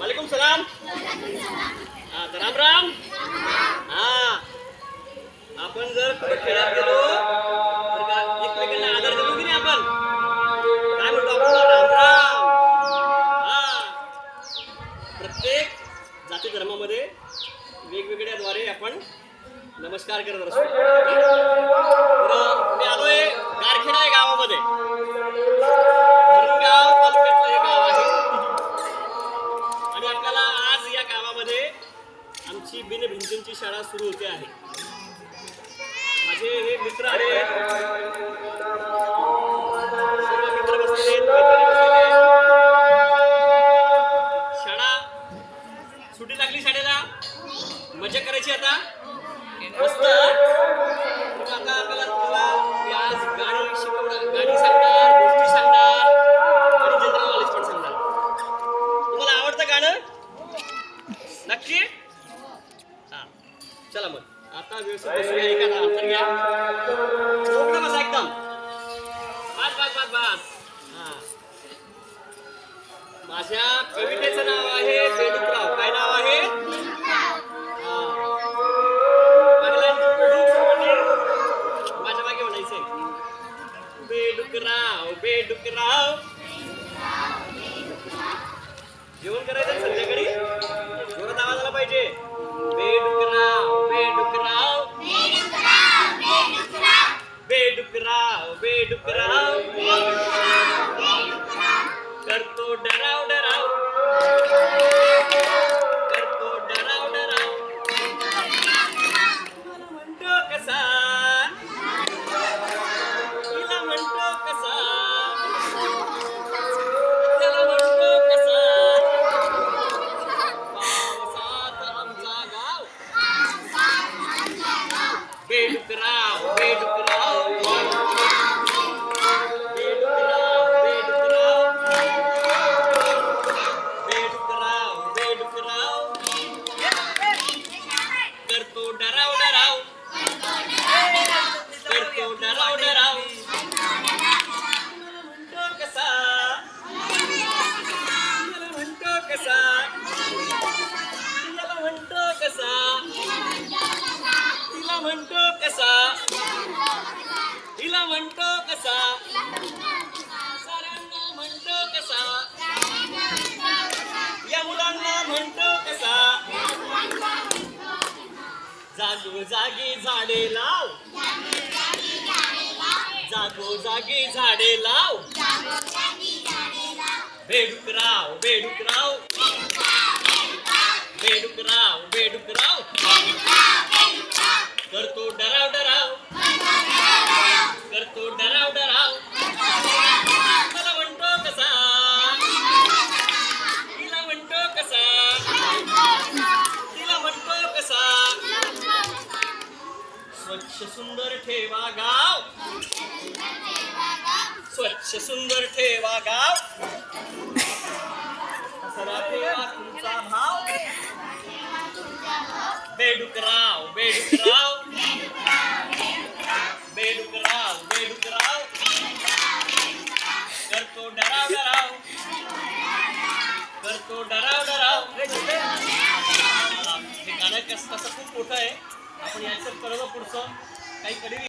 वालेकुम सलाम हा तर राम राम हा आपण जर कुठे खेळात गेलो तर का एकमेकांना आदर दिलो की नाही आपण? काय म्हणतो आपण? राम राम हा प्रत्येक जाती धर्मामध्ये वेगवेगळ्या द्वारे आपण नमस्कार करत असतो. मध्ये आमची बिनभिंतींची शाळा सुरू होते आहे. माझे हे मित्र आहे मित्र आहेत, शाळा सुट्टी लागली शाळेला? मजा करायची आता? मस्त. आता आपल्याला तुम्हाला आज गाणी शिकवणार गाणी सांगणार गोष्टी सांगणार आणि जनरल नॉलेज पण सांगणार. तुम्हाला आवडतं गाणं? नक्की हा. चला मग. आता व्यवस्थित बसूया एका अंतर घ्या. बसा एकदम. बस बस बस बस. हा. माझ्या कवितेचं नाव आहे बेडूकराव काय नाव आहे? माझ्या मागे म्हणायचंय. बेडूकराव बेडूकराव जेवण करायचं बेडुकराव बेडुकराव म्हणतो कसा? तिला म्हणतो कसा? साऱ्यांना म्हणतो कसा? या मुलांना म्हणतो कसा? जागो जागी झाडे लाव. जागो जागी झाडे लाव. बेडुकराव बेडुकराव स्वच्छ सुंदर ठेवा गाव. स्वच्छ सुंदर ठेवा गाव. सरा ठेवा तुमचा भाव. बेडुकराव बेडुकराव बेडुकराव बेडुकराव करतो डराव डराव. करतो डराव डराव. ठिकाण गाणं कसं कसं खूप मोठं आहे. आपण याच्यात करतो पुढचं. काही कधी